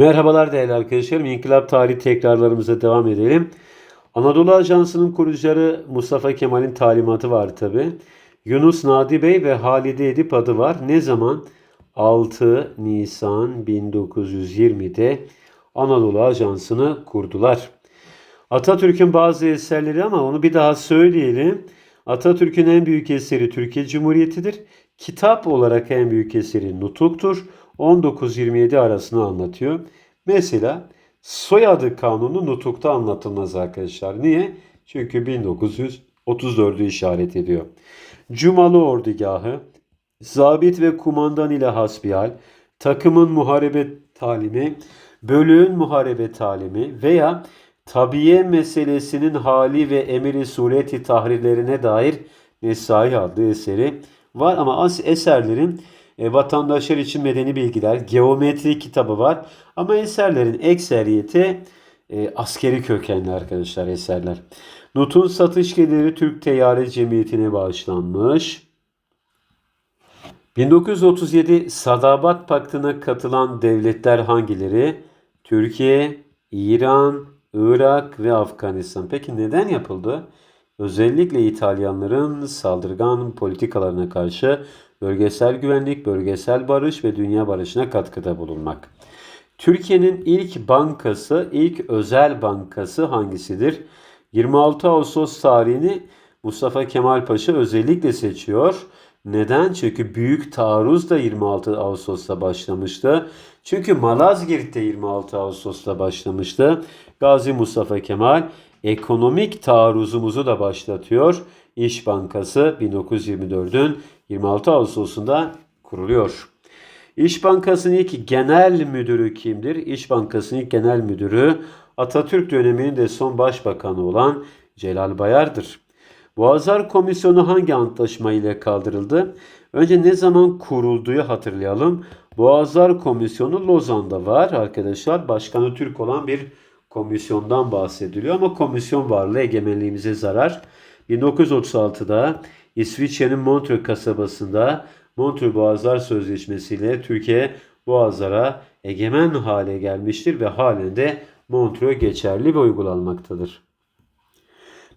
Merhabalar değerli arkadaşlarım. İnkılap Tarihi tekrarlarımıza devam edelim. Anadolu Ajansı'nın kurucuları Mustafa Kemal'in talimatı var tabi. Yunus Nadi Bey ve Halide Edip adı var. Ne zaman? 6 Nisan 1920'de Anadolu Ajansı'nı kurdular. Atatürk'ün bazı eserleri ama onu bir daha söyleyelim. Atatürk'ün en büyük eseri Türkiye Cumhuriyeti'dir. Kitap olarak en büyük eseri Nutuk'tur. 19-27 arasını anlatıyor. Mesela soyadı kanunu Nutuk'ta anlatılmaz arkadaşlar. Niye? Çünkü 1934'ü işaret ediyor. Cumalı ordugahı, zabit ve kumandan ile hasbihal, takımın muharebe talimi, bölüğün muharebe talimi veya tabiye meselesinin hali ve emiri sureti tahrirlerine dair Nesai adlı eseri var ama as eserlerin e, vatandaşlar için medeni bilgiler, geometri kitabı var ama eserlerin ekseriyeti e, askeri kökenli arkadaşlar eserler. Nut'un satış geliri Türk Teyyare Cemiyeti'ne bağışlanmış. 1937 Sadabat Paktı'na katılan devletler hangileri? Türkiye, İran, Irak ve Afganistan. Peki neden yapıldı? Özellikle İtalyanların saldırgan politikalarına karşı bölgesel güvenlik, bölgesel barış ve dünya barışına katkıda bulunmak. Türkiye'nin ilk bankası, ilk özel bankası hangisidir? 26 Ağustos tarihini Mustafa Kemal Paşa özellikle seçiyor. Neden? Çünkü büyük taarruz da 26 Ağustos'ta başlamıştı. Çünkü Malazgirt'te 26 Ağustos'ta başlamıştı. Gazi Mustafa Kemal ekonomik taarruzumuzu da başlatıyor. İş Bankası 1924'ün 26 Ağustos'unda kuruluyor. İş Bankası'nın ilk genel müdürü kimdir? İş Bankası'nın ilk genel müdürü Atatürk döneminin de son başbakanı olan Celal Bayar'dır. Boğazlar Komisyonu hangi antlaşma ile kaldırıldı? Önce ne zaman kurulduğu hatırlayalım. Boğazlar Komisyonu Lozan'da var arkadaşlar. Başkanı Türk olan bir komisyondan bahsediliyor ama komisyon varlığı egemenliğimize zarar. 1936'da İsviçre'nin Montreux kasabasında Montreux Boğazlar Sözleşmesi ile Türkiye Boğazlara egemen hale gelmiştir ve halen de Montreux geçerli ve uygulanmaktadır.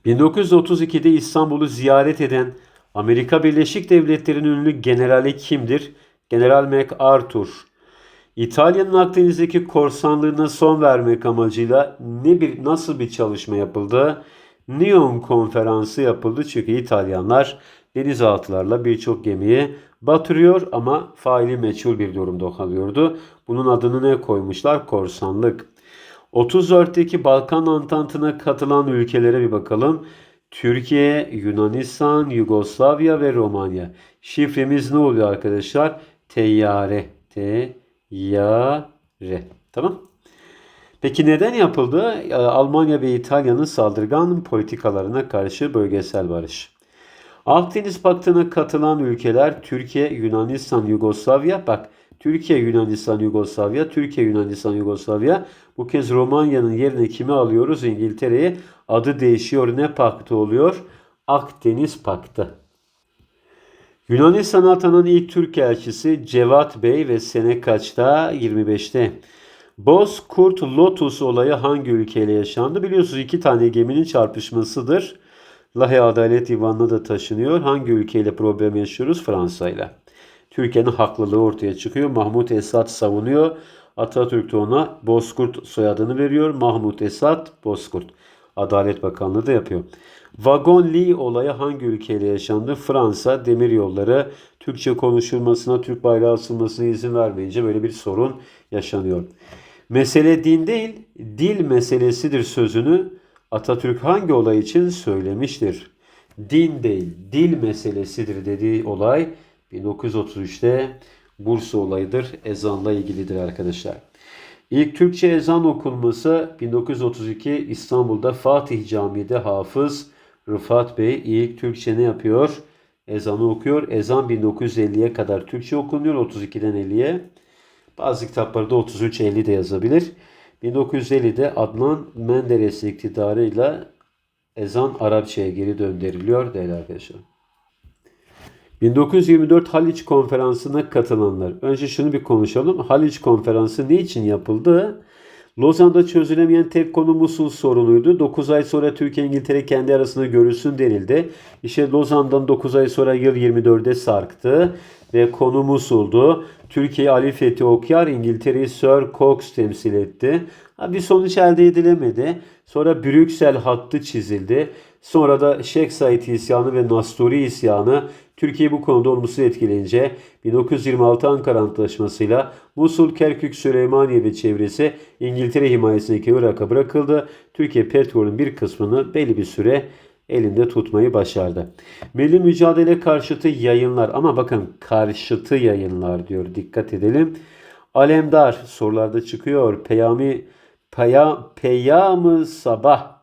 1932'de İstanbul'u ziyaret eden Amerika Birleşik Devletleri'nin ünlü generali kimdir? General MacArthur. İtalya'nın Akdeniz'deki korsanlığına son vermek amacıyla ne bir nasıl bir çalışma yapıldı? Neon konferansı yapıldı çünkü İtalyanlar denizaltılarla birçok gemiyi batırıyor ama faili meçhul bir durumda kalıyordu. Bunun adını ne koymuşlar? Korsanlık. 34'teki Balkan Antantı'na katılan ülkelere bir bakalım. Türkiye, Yunanistan, Yugoslavya ve Romanya. Şifremiz ne oluyor arkadaşlar? Teyyare. Teyyare. Tamam. Peki neden yapıldı? Almanya ve İtalya'nın saldırgan politikalarına karşı bölgesel barış. Akdeniz Paktı'na katılan ülkeler Türkiye, Yunanistan, Yugoslavya. Bak Türkiye, Yunanistan, Yugoslavya, Türkiye, Yunanistan, Yugoslavya. Bu kez Romanya'nın yerine kimi alıyoruz? İngiltere'ye. Adı değişiyor. Ne paktı oluyor? Akdeniz Paktı. Yunanistan'a atanan ilk Türk elçisi Cevat Bey ve sene kaçta? 25'te. Bozkurt Lotus olayı hangi ülkeyle yaşandı? Biliyorsunuz iki tane geminin çarpışmasıdır. Lahey Adalet Divanı'na da taşınıyor. Hangi ülkeyle problem yaşıyoruz? Fransa ile. Türkiye'nin haklılığı ortaya çıkıyor. Mahmut Esad savunuyor. Atatürk de ona Bozkurt soyadını veriyor. Mahmut Esad Bozkurt. Adalet Bakanlığı da yapıyor. Vagon Lee olayı hangi ülkeyle yaşandı? Fransa demir yolları Türkçe konuşulmasına, Türk bayrağı asılmasına izin vermeyince böyle bir sorun yaşanıyor. Mesele din değil, dil meselesidir sözünü Atatürk hangi olay için söylemiştir? Din değil, dil meselesidir dediği olay 1933'te Bursa olayıdır. Ezanla ilgilidir arkadaşlar. İlk Türkçe ezan okunması 1932 İstanbul'da Fatih Camii'de Hafız Rıfat Bey ilk Türkçe ne yapıyor? Ezanı okuyor. Ezan 1950'ye kadar Türkçe okunuyor. 32'den 50'ye. Bazı kitaplarda 33-50 de yazabilir. 1950'de Adnan Menderes iktidarıyla ezan Arapçaya geri döndürülüyor değerli arkadaşlar. 1924 Haliç Konferansı'na katılanlar. Önce şunu bir konuşalım. Haliç Konferansı ne için yapıldı? Lozan'da çözülemeyen tek konu Musul sorunuydu. 9 ay sonra Türkiye İngiltere kendi arasında görülsün denildi. İşte Lozan'dan 9 ay sonra yıl 24'e sarktı ve konu Musul'du. Türkiye Ali Fethi Okyar, İngiltere'yi Sir Cox temsil etti. Bir sonuç elde edilemedi. Sonra Brüksel hattı çizildi. Sonra da Şeyh Said isyanı ve Nasturi isyanı Türkiye bu konuda olumsuz etkileyince 1926 Ankara Antlaşması'yla Musul, Kerkük, Süleymaniye ve çevresi İngiltere himayesindeki Irak'a bırakıldı. Türkiye petrolün bir kısmını belli bir süre elinde tutmayı başardı. Milli mücadele karşıtı yayınlar ama bakın karşıtı yayınlar diyor dikkat edelim. Alemdar sorularda çıkıyor. Peyami Peya, Peyamı Sabah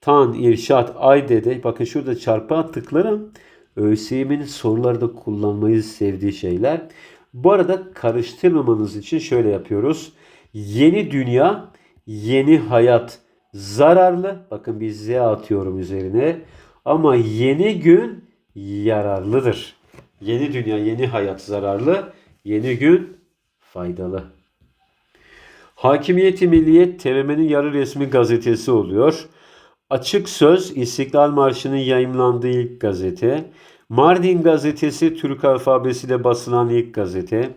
Tan, İrşat, Aydede bakın şurada çarpı tıklarım. ÖSYM'in sorularda kullanmayı sevdiği şeyler. Bu arada karıştırmamanız için şöyle yapıyoruz. Yeni dünya, yeni hayat zararlı. Bakın bir Z atıyorum üzerine. Ama yeni gün yararlıdır. Yeni dünya, yeni hayat zararlı. Yeni gün faydalı. Hakimiyeti Milliyet TVM'nin yarı resmi gazetesi oluyor. Açık Söz İstiklal Marşı'nın yayımlandığı ilk gazete. Mardin gazetesi Türk alfabesiyle basılan ilk gazete.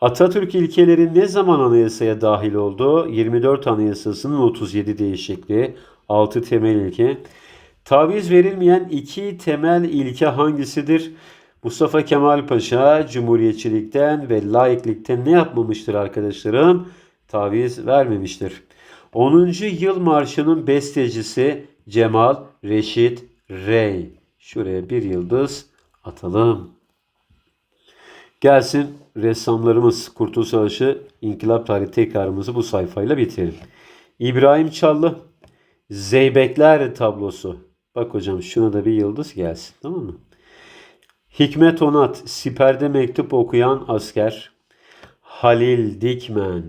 Atatürk ilkeleri ne zaman anayasaya dahil oldu? 24 Anayasası'nın 37 değişikliği, 6 temel ilke. Taviz verilmeyen iki temel ilke hangisidir? Mustafa Kemal Paşa Cumhuriyetçilikten ve laiklikten ne yapmamıştır arkadaşlarım? Taviz vermemiştir. 10. Yıl Marşı'nın bestecisi Cemal Reşit Rey. Şuraya bir yıldız atalım. Gelsin ressamlarımız Kurtuluş Savaşı İnkılap Tarihi tekrarımızı bu sayfayla bitirelim. İbrahim Çallı Zeybekler tablosu. Bak hocam şuna da bir yıldız gelsin tamam mı? Hikmet Onat Siper'de mektup okuyan asker. Halil Dikmen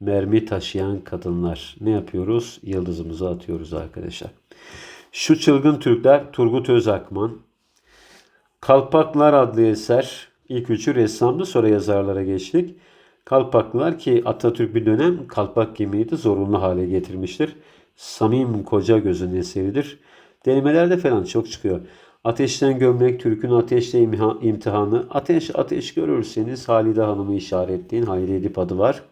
mermi taşıyan kadınlar. Ne yapıyoruz? Yıldızımızı atıyoruz arkadaşlar. Şu çılgın Türkler Turgut Özakman. Kalpaklar adlı eser. İlk üçü ressamdı sonra yazarlara geçtik. Kalpaklılar ki Atatürk bir dönem kalpak giymeyi de zorunlu hale getirmiştir. Samim Koca Göz'ün eseridir. Denemelerde falan çok çıkıyor. Ateşten gömlek, Türk'ün ateşle imtihanı. Ateş ateş görürseniz Halide Hanım'ı işaretleyin. Hayri Edip adı var.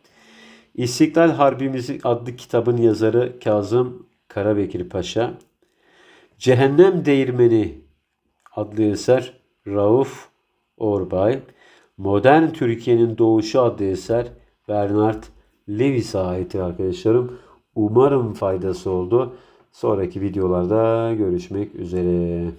İstiklal Harbimizi adlı kitabın yazarı Kazım Karabekir Paşa. Cehennem Değirmeni adlı eser Rauf Orbay. Modern Türkiye'nin Doğuşu adlı eser Bernard Lewis'e ait arkadaşlarım. Umarım faydası oldu. Sonraki videolarda görüşmek üzere.